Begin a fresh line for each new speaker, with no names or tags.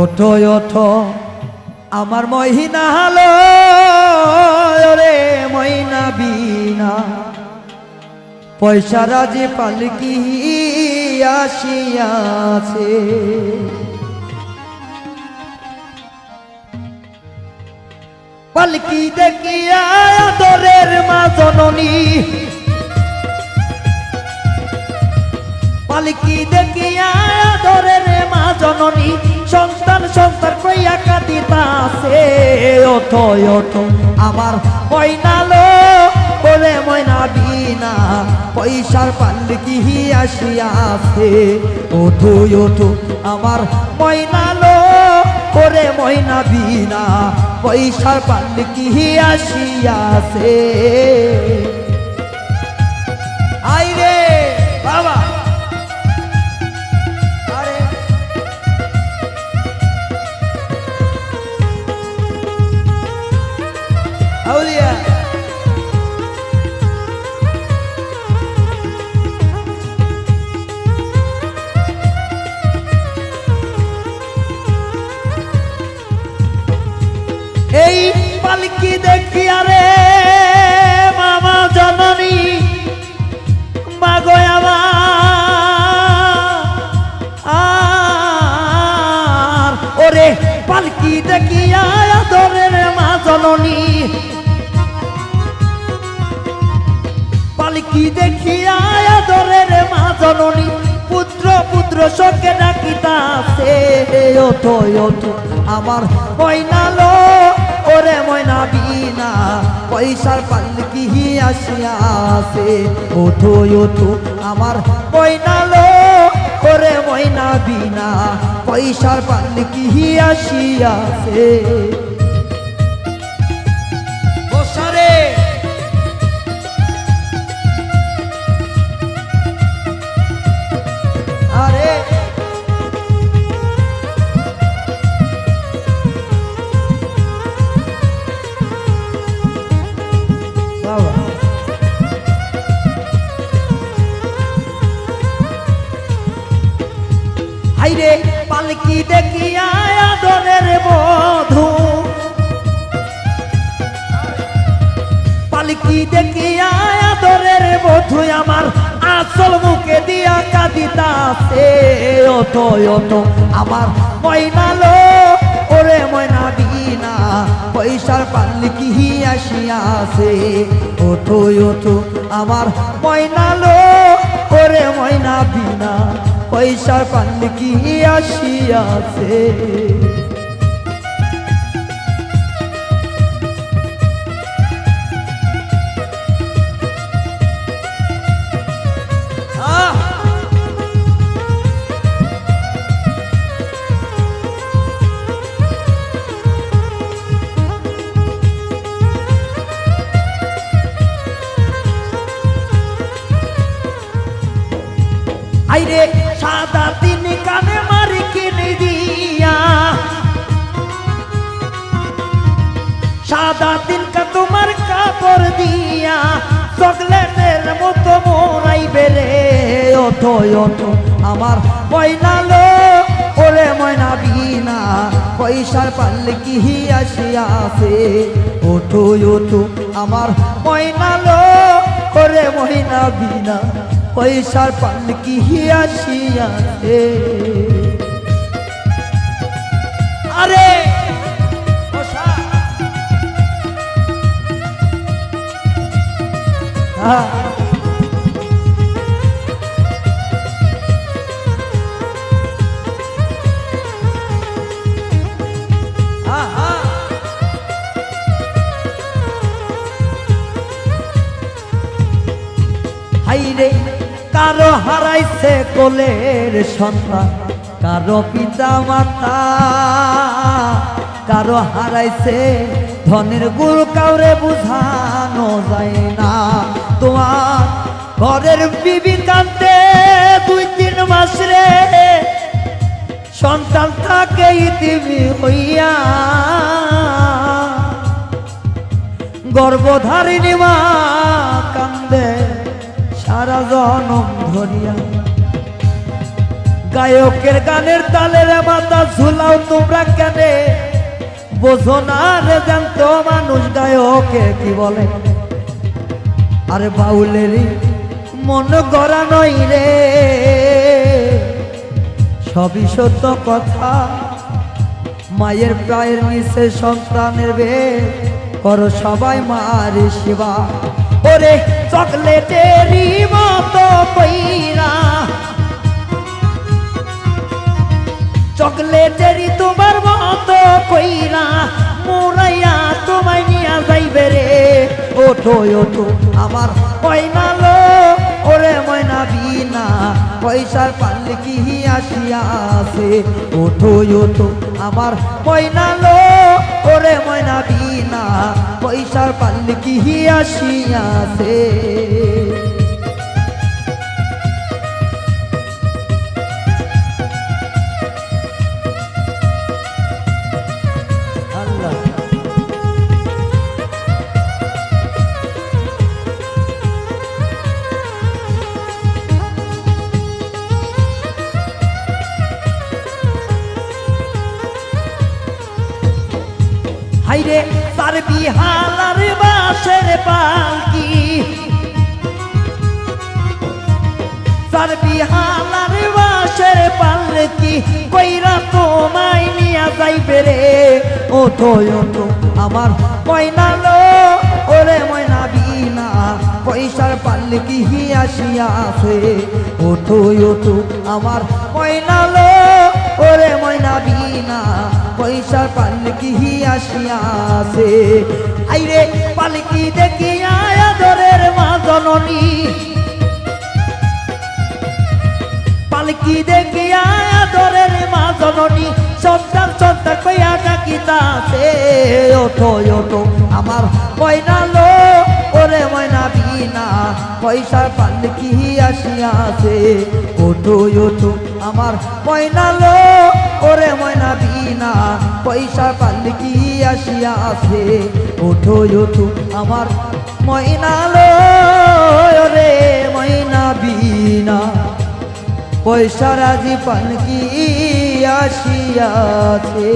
ওঠো ওঠো, আমার মহিনা হালো রে ময়না বিনা পয়সা রাজে পালকি আসিয়াছে। পালকি দেখিয়া আদরের মা জননী পালকি দেখিয়া আদরের মা জননী সন্তান সন্তান কইয়া কাঁদিতাছে। ওঠো ওঠো আমার ময়নালো বলে ময়না বিনা পয়সার পালকি আসিয়াছে। ওঠো ওঠো আমার ময়নালো ওরে ময়না বিনা পয়সার পালকি আসিয়াছে। পালকি দেখিয়া আদরের মা জননী? পুত্র পুত্র শোকে ডাকিতাছে ওঠো ওঠো, আমার ময়নালো ওরে ময়না বিনা, পয়সার পালকি আসিয়াছে, ওঠো ওঠো, আমার ময়নালো ওরে ময়না বিনা, পয়সার পালকি আসিয়াছে। হাইরে পালকি দেখিয়া আদরের বধূ। পালকি দেখিয়া আদরের বধূ আমার আসল মুখে দিয়া কাঁদিতাছে। ওঠো ওঠো আমার ময়নালো ওরে ময়না বিনা, পয়সার পালকি আসিয়াছে। ওঠো ওঠো আমার ময়নালো ওরে ময়না বিনা। পয়সার পালকি আসিয়াছে? আহ! আইরে! সাদা তিন কানে মারি কিনে দিয়া। সাদা তিন কা তোমার কাপড় দিয়া, চকলেটের মতো মোরাই বেরে ওঠো ওঠো আমার ময়নালো ওরে ময়না বিনা, পয়সার পাল্লে কি আসিয়াছে ওঠো ওঠো আমার ময়নালো ওরে ময়না বিনা। পয়সার পাল্লে কি আসিয়াছে আরে বসা। কারও হারাইছে কোলের সন্তান, কারও পিতা মাতা কারও হারাইছে ধনের গুরু কাউরে বুঝানো যায় না। তোমার ঘরের বিবি কান্দে দুই তিন মাস রে, সন্তান থাকে ইতিমি হইয়া গর্ভধারিণী মা কান্দে। জনম ধরিয়া। গায়কের গানের তালের মাথা ঝুলাও তোমরা কেনে? বোঝো না রে জানতো মানুষ গায়কে কি বলে? আরে বাউলেরই মন গড়া নই রে। সবই সত্য কথা। মায়ের পায়ের নিচে সন্তানের বে করো সবাই মারে সেবা। ওরে চকলেটেরই মতো কইরা। চকলেটেরই তোমার মতো কইরা মোরাইয়া তোমায় নিয়া যাইবে রে। ওঠো ওঠো, আমার পয়নালো ওরে ময়না বিনা, পয়সার পাল্লে কি আসিয়াছে? ওঠো ওঠো, আমার পয়নালো ওরে ময়না বিনা পয়সার পাল্লি কি আসিয়াছে? হাইরে, তার বিহালার বাসের পালকি। তার বিহালার বাসের পালকি, কইরা তোমায় নিয়া যাইবে রে। ওঠো ওঠো আমার ময়নালো ওরে ময়না বিনা, পয়সার পাল্কি আছে ওঠো ওঠো আমার ময়নালো ওরে ময়না বিনা পয়সার পালকি আসিয়াছে। আইরে পালকি দেখি আদরের মা জননী। পালকি দেখি আদরের মা জননী সন্তান সন্তান কইয়া ডাকিতাছে। ওঠো ওঠো, আমার ময়নালো ওরে ময়না বিনা পয়সার পালকি আসিয়াছে ওঠো ওঠো আমার ময়নালো ওরে ময়না বিনা পয়সার পালকি আসিয়াছে ওঠো ওঠো আমার ময়নালো ওরে ময়না বিনা, পয়সা রাজি পানকি আসিয়াছে